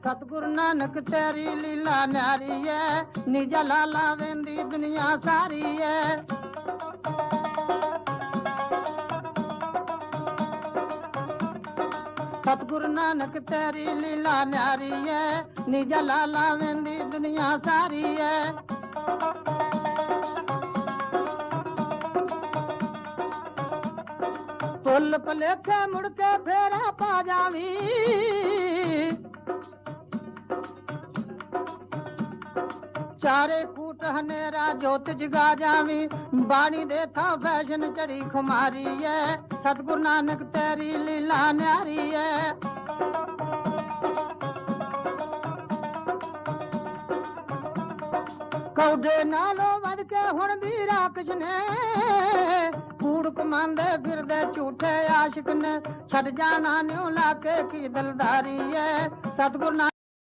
ਸਤਿਗੁਰੂ ਨਾਨਕ ਤੇਰੀ ਲੀਲਾ ਨਿਆਰੀ ਐ, ਨਿਜਾ ਲਾਲਾ ਵੇਂਦੀ ਦੁਨੀਆ ਸਾਰੀ ਐ। ਸਤਿਗੁਰੂ ਨਾਨਕ ਤੇਰੀ ਲੀਲਾ ਨਿਆਰੀ ਐ, ਨਿਜਾ ਲਾਲਾ ਵੇਂਦੀ ਦੁਨੀਆ ਸਾਰੀ ਐ। ਪੁੱਲ ਭਲੇਖੇ ਮੁੜ ਕੇ ਫੇਰਾ ਪਾ ਜਾਵੀ। ਚਾਰੇ ਕੂਟ ਹਨੇਰਾ, ਜੋਤ ਜਗਾ ਜਾਵੀਂ। ਬਾਣੀ ਦੇ ਥਾਂ ਫੈਸ਼ਨ ਚੜੀ ਖੁਮਾਰੀ ਐ ਸਤਿਗੁਰੂ ਨਾਨਕ ਤੇਰੀ ਲੀਲਾ ਨਿਆਰੀ ਐ ਕੌਡੇ ਨਾਲੋਂ ਵੱਧ ਕੇ ਹੁਣ ਵੀ ਰਾਕਸ਼ ਨੇ ਕੂੜ ਕਮਾਂਦੇ ਫਿਰਦੇ ਝੂਠੇ ਆਸ਼ਿਕ ਨੇ। ਛੱਡ ਜਾਣਾ ਨਿਉ ਲਾ ਕੇ ਕੀ ਦਿਲਦਾਰੀ ਐ ਸਤਿਗੁਰੂ ਨਾਨਕ